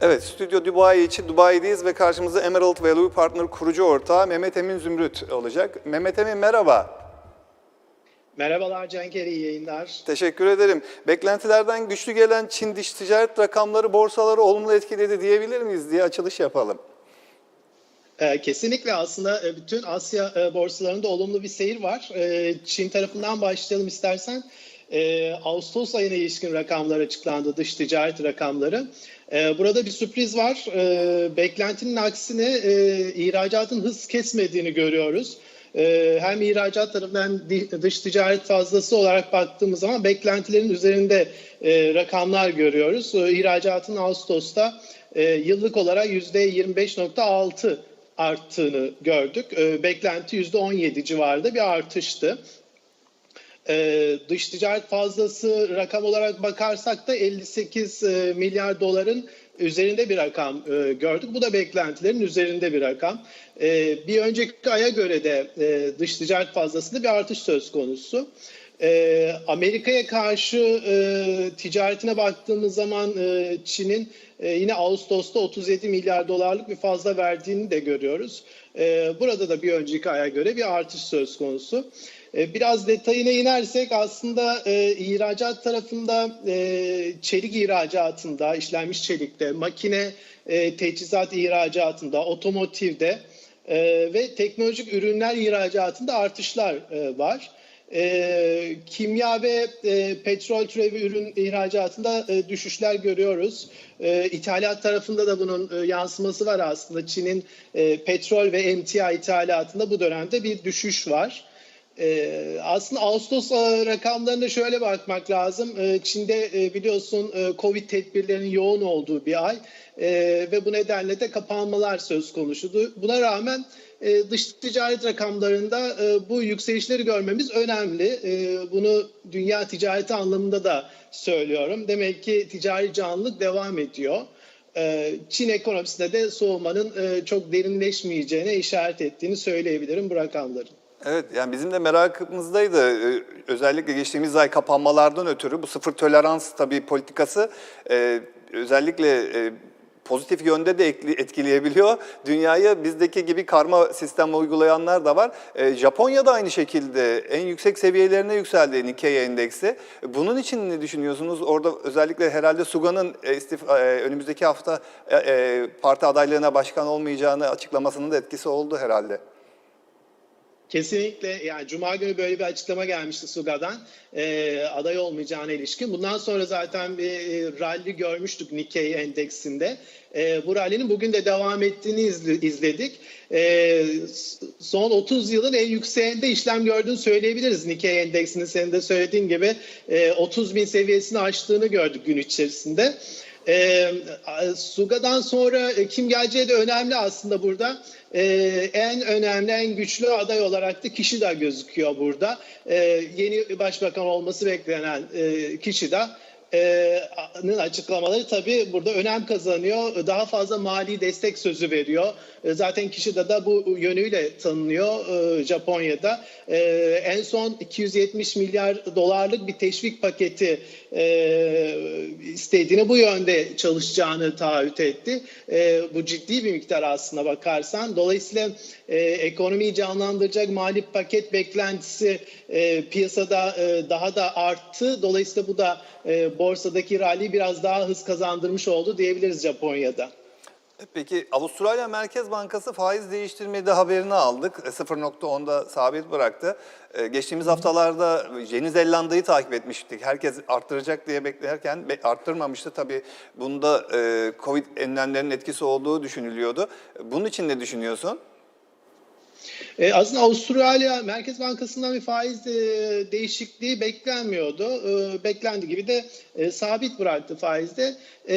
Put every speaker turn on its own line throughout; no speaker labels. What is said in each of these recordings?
Evet, Stüdyo Dubai için Dubai'deyiz ve karşımızda Emerald Value Partner kurucu ortağı Mehmet Emin Zümrüt olacak. Mehmet Emin merhaba.
Merhabalar Cenker, iyi yayınlar.
Teşekkür ederim. Beklentilerden güçlü gelen Çin dış ticaret rakamları borsaları olumlu etkiledi diyebilir miyiz diye açılış yapalım.
Ee, kesinlikle aslında e, bütün Asya e, borsalarında olumlu bir seyir var. Ee, Çin tarafından başlayalım istersen. Ee, Ağustos ayına ilişkin rakamlar açıklandı, dış ticaret rakamları. Ee, burada bir sürpriz var. Ee, beklentinin aksine e, ihracatın hız kesmediğini görüyoruz. Ee, hem ihracat tarafından dış ticaret fazlası olarak baktığımız zaman beklentilerin üzerinde e, rakamlar görüyoruz. Ee, İhracatın Ağustos'ta e, yıllık olarak %25.6 arttığını gördük. Beklenti %17 civarında bir artıştı. Ee, dış ticaret fazlası rakam olarak bakarsak da 58 e, milyar doların üzerinde bir rakam e, gördük. Bu da beklentilerin üzerinde bir rakam. E, bir önceki aya göre de e, dış ticaret fazlasında bir artış söz konusu. E, Amerika'ya karşı e, ticaretine baktığımız zaman e, Çin'in e, yine Ağustos'ta 37 milyar dolarlık bir fazla verdiğini de görüyoruz. E, burada da bir önceki aya göre bir artış söz konusu. E, Biraz detayına inersek aslında e, ihracat tarafında e, çelik ihracatında, işlenmiş çelikte, makine e, teçhizat ihracatında, otomotivde e, ve teknolojik ürünler ihracatında artışlar e, var. E, kimya ve e, petrol türevi ürün ihracatında e, düşüşler görüyoruz. E, ithalat tarafında da bunun e, yansıması var aslında. Çin'in e, petrol ve emtia ithalatında bu dönemde bir düşüş var. Ee, aslında Ağustos e, rakamlarına şöyle bakmak lazım. Ee, Çin'de e, biliyorsun e, Covid tedbirlerinin yoğun olduğu bir ay e, ve bu nedenle de kapanmalar söz konusuydu. Buna rağmen e, dış ticaret rakamlarında e, bu yükselişleri görmemiz önemli. E, bunu dünya ticareti anlamında da söylüyorum. Demek ki ticari canlılık devam ediyor. E, Çin ekonomisinde de soğumanın e, çok derinleşmeyeceğine işaret ettiğini söyleyebilirim bu rakamların.
Evet, yani bizim de merakımızdaydı. Ee, Özellikle geçtiğimiz ay kapanmalardan ötürü bu sıfır tolerans tabii politikası e, özellikle e, pozitif yönde de etkileyebiliyor. Dünyayı bizdeki gibi karma sistem uygulayanlar da var. E, Japonya da aynı şekilde en yüksek seviyelerine yükseldi Nikkei endeksi. Bunun için ne düşünüyorsunuz? Orada özellikle herhalde Suga'nın e, önümüzdeki hafta parti adaylığına başkan olmayacağını açıklamasının da etkisi oldu herhalde.
Kesinlikle yani Cuma günü böyle bir açıklama gelmişti Suga'dan e, aday olmayacağına ilişkin. Bundan sonra zaten bir e, rally görmüştük Nikkei endeksinde. E, bu rally'nin bugün de devam ettiğini izle- izledik. E, son 30 yılın en yükseğinde işlem gördüğünü söyleyebiliriz Nikkei endeksinin senin de söylediğin gibi e, 30 bin seviyesini aştığını gördük gün içerisinde. E, Suga'dan sonra e, kim geleceği de önemli aslında burada. E, en önemli, en güçlü aday olarak da kişi de gözüküyor burada. E, yeni başbakan olması beklenen e, kişi de e, açıklamaları tabii burada önem kazanıyor. Daha fazla mali destek sözü veriyor. E, Zaten Kişida da bu yönüyle tanınıyor e, Japonya'da. E, En son 270 milyar dolarlık bir teşvik paketi e, istediğini bu yönde çalışacağını taahhüt etti. E, Bu ciddi bir miktar aslına bakarsan. Dolayısıyla e, ekonomiyi canlandıracak mali paket beklentisi e, piyasada e, daha da arttı. Dolayısıyla bu da e, borsadaki rally biraz daha hız kazandırmış oldu diyebiliriz Japonya'da.
Peki Avustralya Merkez Bankası faiz değiştirmedi haberini aldık. E, 0.10'da sabit bıraktı. E, Geçtiğimiz haftalarda Yeni Zelanda'yı takip etmiştik. Herkes arttıracak diye beklerken be- arttırmamıştı. Tabii bunda e, Covid önlemlerinin etkisi olduğu düşünülüyordu. Bunun için ne düşünüyorsun?
E, aslında Avustralya Merkez Bankası'ndan bir faiz e, değişikliği beklenmiyordu. E, beklendiği gibi de e, sabit bıraktı faizde. E,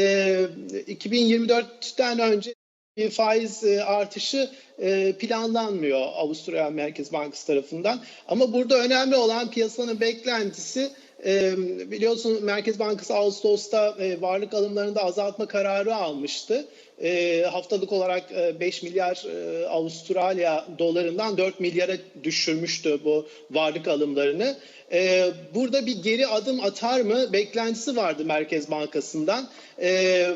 2024'ten önce bir faiz e, artışı e, planlanmıyor Avusturya Merkez Bankası tarafından. Ama burada önemli olan piyasanın beklentisi e, biliyorsun Merkez Bankası Ağustos'ta varlık alımlarında azaltma kararı almıştı. E, haftalık olarak e, 5 milyar e, Avustralya dolarından 4 milyara düşürmüştü bu varlık alımlarını. E, burada bir geri adım atar mı beklentisi vardı Merkez Bankası'ndan. E,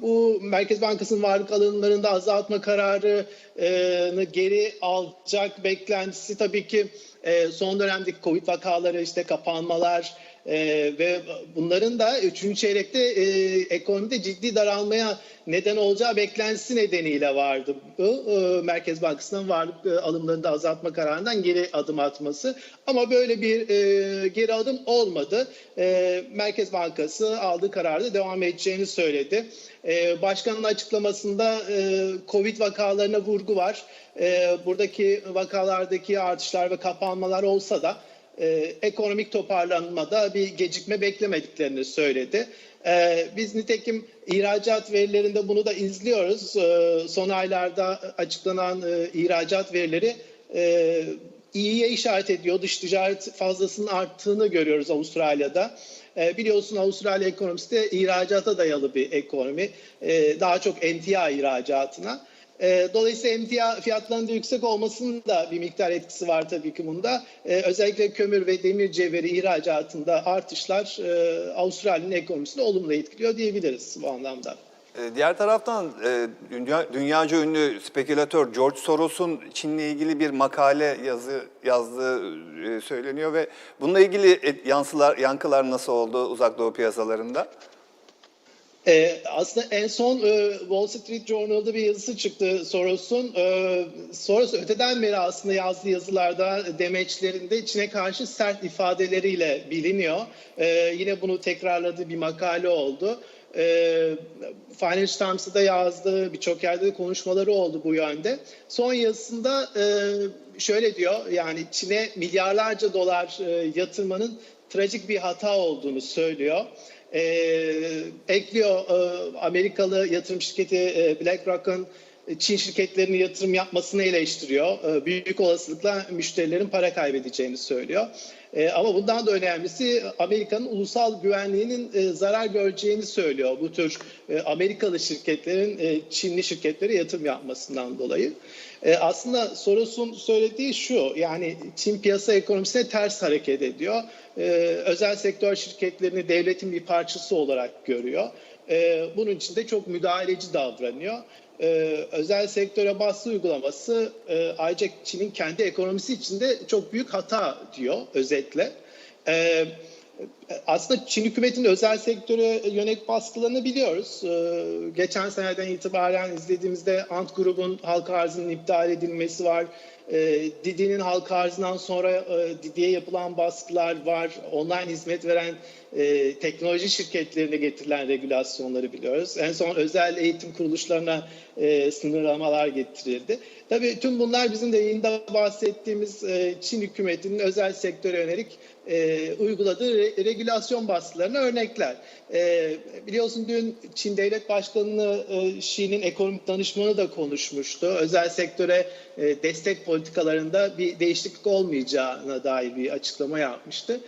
bu Merkez Bankası'nın varlık alımlarında azaltma kararını geri alacak beklentisi tabii ki e, son dönemdeki Covid vakaları, işte kapanmalar, ee, ve bunların da 3. çeyrekte e, ekonomide ciddi daralmaya neden olacağı beklentisi nedeniyle vardı. Bu e, Merkez Bankası'nın varlık e, alımlarında azaltma kararından geri adım atması. Ama böyle bir e, geri adım olmadı. E, Merkez Bankası aldığı kararda devam edeceğini söyledi. E, başkanın açıklamasında e, Covid vakalarına vurgu var. E, buradaki vakalardaki artışlar ve kapanmalar olsa da e, ekonomik toparlanmada bir gecikme beklemediklerini söyledi. E, biz nitekim ihracat verilerinde bunu da izliyoruz. E, son aylarda açıklanan e, ihracat verileri e, iyiye işaret ediyor. Dış ticaret fazlasının arttığını görüyoruz Avustralya'da. E, biliyorsun Avustralya ekonomisi de ihracata dayalı bir ekonomi. E, daha çok emtia ihracatına. E, dolayısıyla emtia fiyatlarının yüksek olmasının da bir miktar etkisi var tabii ki bunda. E, özellikle kömür ve demir cevheri ihracatında artışlar e, Avustralya'nın ekonomisini olumlu etkiliyor diyebiliriz bu anlamda.
E, Diğer taraftan e, dünya, dünyaca ünlü spekülatör George Soros'un Çin'le ilgili bir makale yazı yazdığı e, söyleniyor ve bununla ilgili et- yansılar yankılar nasıl oldu uzak doğu piyasalarında?
Ee, aslında en son e, Wall Street Journal'da bir yazısı çıktı Soros'un. E, Soros öteden beri aslında yazdığı yazılarda demeçlerinde Çin'e karşı sert ifadeleriyle biliniyor. E, yine bunu tekrarladığı bir makale oldu. E, Financial Times'da da yazdığı birçok yerde de konuşmaları oldu bu yönde. Son yazısında e, şöyle diyor yani Çin'e milyarlarca dolar e, yatırmanın trajik bir hata olduğunu söylüyor. E, ekliyor e, Amerikalı yatırım şirketi e, BlackRock'ın Çin şirketlerinin yatırım yapmasını eleştiriyor. E, büyük olasılıkla müşterilerin para kaybedeceğini söylüyor. E, ama bundan da önemlisi Amerika'nın ulusal güvenliğinin e, zarar göreceğini söylüyor. Bu tür e, Amerikalı şirketlerin e, Çinli şirketlere yatırım yapmasından dolayı. Aslında Soros'un söylediği şu, yani Çin piyasa ekonomisine ters hareket ediyor. Özel sektör şirketlerini devletin bir parçası olarak görüyor. Bunun için de çok müdahaleci davranıyor. E, özel sektöre baskı uygulaması e, ayrıca Çin'in kendi ekonomisi için de çok büyük hata diyor özetle. E, aslında Çin hükümetinin özel sektöre yönelik baskılarını biliyoruz. Ee, geçen seneden itibaren izlediğimizde Ant grubun halka arzının iptal edilmesi var. Ee, Didi'nin halka arzından sonra e, Didi'ye yapılan baskılar var. Online hizmet veren e, teknoloji şirketlerine getirilen regülasyonları biliyoruz. En son özel eğitim kuruluşlarına e, sınırlamalar getirildi. Tabii tüm bunlar bizim de yayında bahsettiğimiz Çin hükümetinin özel sektöre yönelik e, uyguladığı re- regülasyon baskılarına örnekler. E, biliyorsun dün Çin Devlet Başkanı e, Xi'nin ekonomik danışmanı da konuşmuştu. Özel sektöre e, destek politikalarında bir değişiklik olmayacağına dair bir açıklama yapmıştı.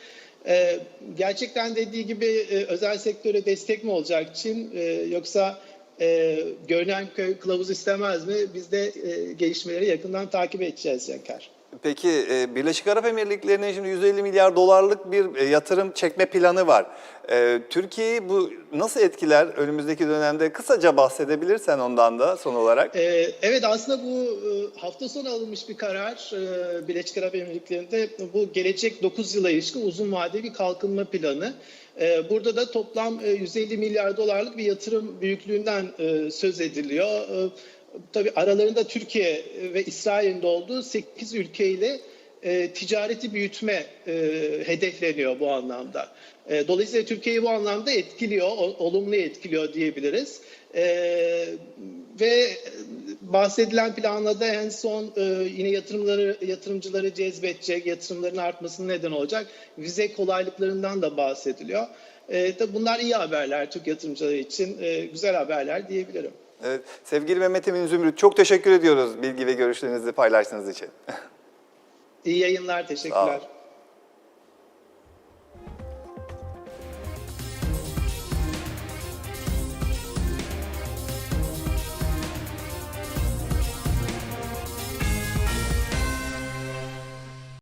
E, gerçekten dediği gibi e, özel sektöre destek mi olacak Çin e, yoksa e, görünen kılavuz istemez mi? Biz de e, gelişmeleri yakından takip edeceğiz Yakar.
Peki e, Birleşik Arap Emirlikleri'nin şimdi 150 milyar dolarlık bir e, yatırım çekme planı var. E, Türkiye'yi bu nasıl etkiler önümüzdeki dönemde? Kısaca bahsedebilirsen ondan da son olarak.
Evet aslında bu hafta sonu alınmış bir karar Birleşik Arap Emirlikleri'nde bu gelecek 9 yıla ilişkin uzun vadeli bir kalkınma planı. Burada da toplam e, 150 milyar dolarlık bir yatırım büyüklüğünden söz ediliyor. E, Tabii aralarında Türkiye ve İsrail'in de olduğu 8 ülkeyle e, ticareti büyütme e, hedefleniyor bu anlamda. E, dolayısıyla Türkiye'yi bu anlamda etkiliyor, o- olumlu etkiliyor diyebiliriz. E, ve bahsedilen planla da en son e, yine yatırımları yatırımcıları cezbedecek, yatırımların artmasına neden olacak vize kolaylıklarından da bahsediliyor. E, tabii bunlar iyi haberler Türk yatırımcıları için, e, güzel haberler diyebilirim.
Evet, sevgili Mehmet Emin Zümrüt çok teşekkür ediyoruz bilgi ve görüşlerinizi paylaştığınız için.
İyi yayınlar, teşekkürler.